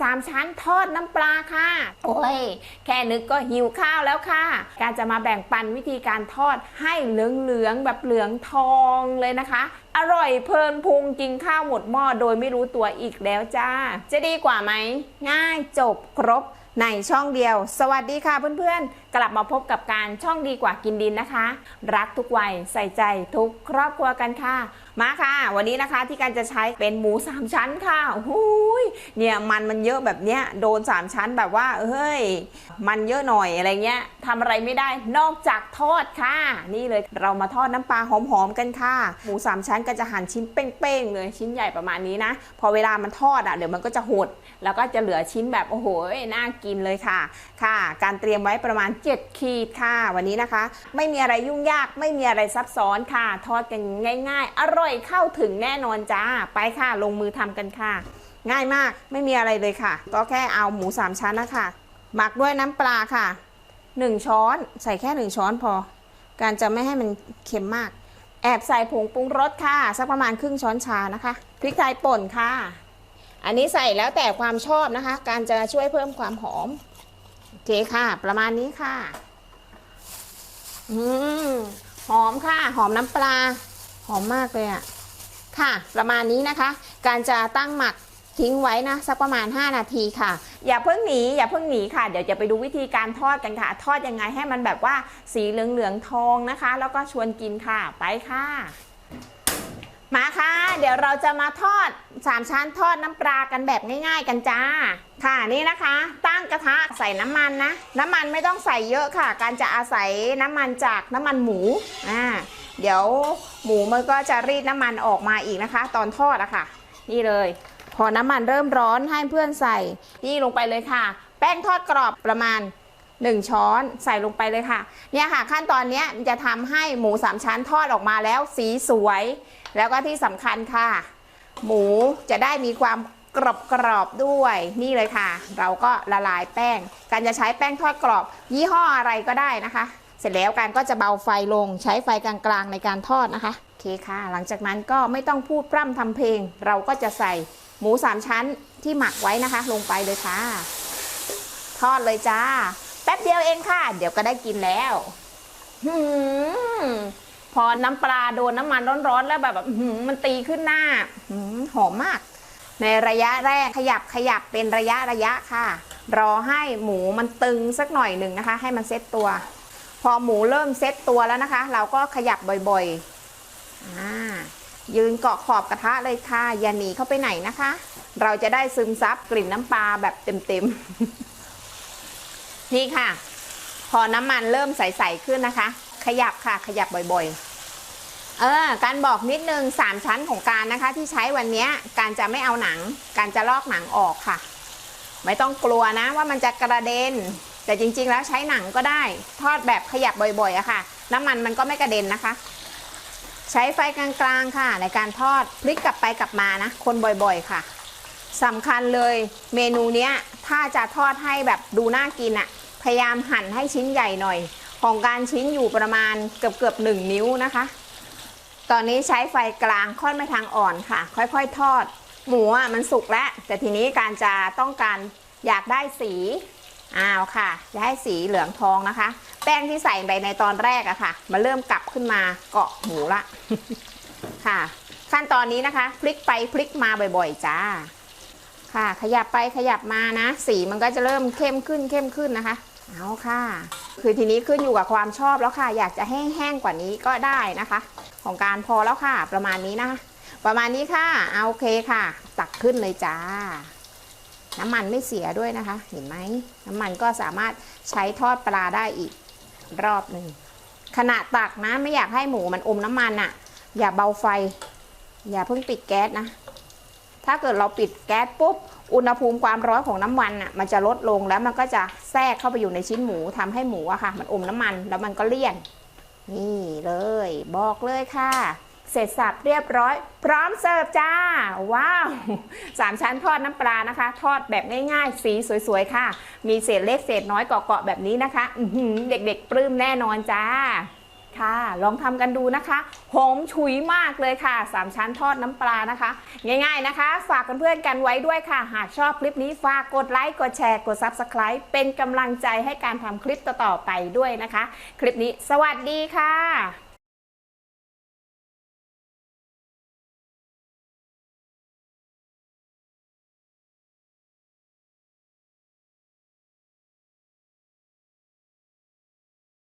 สามชั้นทอดน้ำปลาค่ะ โอ้ย แค่นึกก็หิวข้าวแล้วค่ะ การจะมาแบ่งปันวิธีการทอดให้เหลืองๆแบบเหลืองทองเลยนะคะ อร่อยเพลินพุงกินข้าวหมดหม้อโดยไม่รู้ตัวอีกแล้วจ้า จะดีกว่าไหม ง่ายจบครบในช่องเดียว สวัสดีค่ะเพื่อนๆ กลับมาพบกับการช่องดีกว่ากินดินนะคะ รักทุกวัยใส่ใจทุกครอบครัวกันค่ะ มาค่ะ วันนี้นะคะที่การจะใช้เป็นหมูสามชั้นค่ะโอ้โหยเนี่ยมันมันเยอะแบบเนี้ยโดนสามชั้นแบบว่าเฮ้ย มันเยอะหน่อยอะไรเงี้ยทำอะไรไม่ได้นอกจากทอดค่ะ นี่เลยเรามาทอดน้ำปลาหอมๆกันค่ะ หมูสามชั้นก็จะหั่นชิ้นเป้งๆเลยชิ้นใหญ่ประมาณนี้นะ พอเวลามันทอดอะเดี๋ยวมันก็จะหด แล้วก็จะเหลือชิ้นแบบโอ้โหน่ากินเลยค่ะ ค่ะ การเตรียมไว้ประมาณ 7 ขีดค่ะ วันนี้นะคะ ไม่มีอะไรยุ่งยากไม่มีอะไรซับซ้อนค่ะ ทอดกันง่าย ๆ อร่อยเข้าถึงแน่นอนจ้าไปค่ะ ลงมือทำกันค่ะ ง่ายมากไม่มีอะไรเลยค่ะ ก็แค่เอาหมูสามชั้นนะคะหมักด้วยน้ำปลาค่ะ 1 ช้อนใส่แค่ 1 ช้อนพอ การจะไม่ให้มันเค็มมาก แอบใส่ผงปรุงรสค่ะ สักประมาณครึ่งช้อนชานะคะ พริกไทยป่นค่ะ อันนี้ใส่แล้วแต่ความชอบนะคะ การจะช่วยเพิ่มความหอม โอเคค่ะ ประมาณนี้ค่ะ อืมหอมค่ะ หอมน้ำปลา หอมมากเลยอะค่ะ ประมาณนี้นะคะ การจะตั้งหมักทิ้งไว้นะ สักประมาณ 5 นาทีค่ะ อย่าเพิ่งหนีอย่าเพิ่งหนีค่ะ เดี๋ยวจะไปดูวิธีการทอดกันค่ะ ทอดยังไงให้มันแบบว่าสีเหลืองๆทองนะคะ แล้วก็ชวนกินค่ะไปค่ะ มาค่ะ เดี๋ยวเราจะมาทอดสามชั้นทอดน้ำปลากันแบบง่าย ๆ กันจ้า ค่ะนี่นะคะ ตั้งกระทะใส่น้ำมันนะ น้ำมันไม่ต้องใส่เยอะค่ะ การจะอาศัยน้ำมันจากน้ำมันหมูอ่าเดี๋ยวหมูมันก็จะรีดน้ำมันออกมาอีกนะคะ ตอนทอดอะค่ะ นี่เลย พอน้ำมันเริ่มร้อนให้เพื่อนใส่ นี่ลงไปเลยค่ะ แป้งทอดกรอบประมาณ 1 ช้อนใส่ลงไปเลยค่ะ เนี่ยค่ะขั้นตอนนี้มันจะทำให้หมูสามชั้นทอดออกมาแล้วสีสวย แล้วก็ที่สำคัญค่ะ หมูจะได้มีความกรอบกรอบๆด้วยนี่เลยค่ะ เราก็ละลายแป้ง การจะใช้แป้งทอดกรอบ ยี่ห้ออะไรก็ได้นะคะ เสร็จแล้วการก็จะเบาไฟลงใช้ไฟกลางๆในการทอดนะคะโอเคค่ะ หลังจากนั้นก็ไม่ต้องพูดพร่ำทำเพลง เราก็จะใส่ หมูสามชั้นที่หมักไว้นะคะ ลงไปเลยค่ะ ทอดเลยจ้า แป๊บเดียวเองค่ะ เดี๋ยวก็ได้กินแล้วหืมพอน้ำปลาโดนน้ำมันร้อนๆ แล้วแบบอื้อหือมันตีขึ้นหน้าหืมหอมมาก ในระยะแรกขยับขยับเป็นระยะระยะค่ะ รอให้หมูมันตึงสักหน่อยหนึ่งนะคะ ให้มันเซ็ตตัว พอหมูเริ่มเซ็ตตัวแล้วนะคะ เราก็ขยับบ่อยๆอ่า ยืนเกาะขอบกระทะเลยค่ะ อย่าหนีเข้าไปไหนนะคะ เราจะได้ซึมซับกลิ่นน้ำปลาแบบเต็มๆ นี่ค่ะ พอน้ำมันเริ่มใสๆขึ้นนะคะ ขยับค่ะ ขยับบ่อยๆ เออ การบอกนิดนึงสามชั้นของการนะคะ ที่ใช้วันนี้การจะไม่เอาหนัง การจะลอกหนังออกค่ะ ไม่ต้องกลัวนะว่ามันจะกระเด็น แต่จริงๆแล้วใช้หนังก็ได้ ทอดแบบขยับบ่อยๆอะค่ะ น้ำมันมันก็ไม่กระเด็นนะคะ ช้ไฟกลางๆค่ะ ในการทอดพลิกกลับไปกลับมานะ คนบ่อยๆค่ะสำคัญเลยเมนูเนี้ยถ้าจะทอดให้แบบดูน่ากินอะพยายามหั่นให้ชิ้นใหญ่หน่อย ของการชิ้นอยู่ประมาณเกือบเกือบๆหนึ่งนิ้วนะคะ ตอนนี้ใช้ไฟกลางค่อนไปทางอ่อนค่ะ ค่อยๆทอด หมูอะมันสุกแล้ว แต่ทีนี้การจะต้องการอยากได้สีอ้าวค่ะจะให้สีเหลืองทองนะคะ แป้งที่ใส่ไปในตอนแรกอะค่ะมันเริ่มกลับขึ้นมาเกาะหมูละค่ะ ขั้นตอนนี้นะคะพลิกไปพลิกมาบ่อย ๆ จ้า ค่ะ ขยับไปขยับมานะ สีมันก็จะเริ่มเข้มขึ้นเข้มขึ้นนะคะ เอาค่ะ คือทีนี้ขึ้นอยู่กับความชอบแล้วค่ะ อยากจะให้แห้งกว่านี้ก็ได้นะคะ ของการพอแล้วค่ะ ประมาณนี้นะคะประมาณนี้ค่ะ เอาโอเคค่ะ ตักขึ้นเลยจ้า น้ำมันไม่เสียด้วยนะคะ เห็นไหม น้ำมันก็สามารถใช้ทอดปลาได้อีก รอบหนึ่งขณะตักนะไม่อยากให้หมูมันอมน้ำมันอะ่ะ อย่าเบาไฟ อย่าเพิ่งปิดแก๊สนะ ถ้าเกิดเราปิดแก๊สปุ๊บ อุณหภูมิความร้อนของน้ำมันอะ มันจะลดลงแล้วมันก็จะแทรกเข้าไปอยู่ในชิ้นหมูทำให้หมูอะค่ะ มันอมน้ำมันแล้วมันก็เลี่ยน นี่เลย บอกเลยค่ะ เสร็จสับเรียบร้อย พร้อมเสิร์ฟจ้า ว้าวสามชั้นทอดน้ำปลานะคะ ทอดแบบง่ายๆ สีสวยๆค่ะ มีเศษเล็กเศษน้อยเกาะๆแบบนี้นะคะเด็กๆปลื้มแน่นอนจ้าค่ะ ลองทำกันดูนะคะหอมฉุยมากเลยค่ะ 3 ชั้นทอดน้ำปลานะคะ ง่ายๆนะคะ ฝากเพื่อนๆกันไว้ด้วยค่ะ หากชอบคลิปนี้ฝากกดไลค์ กดแชร์ กด Subscribe เป็นกำลังใจให้การทำคลิปต่อๆไปด้วยนะคะ คลิปนี้สวัสดีค่ะ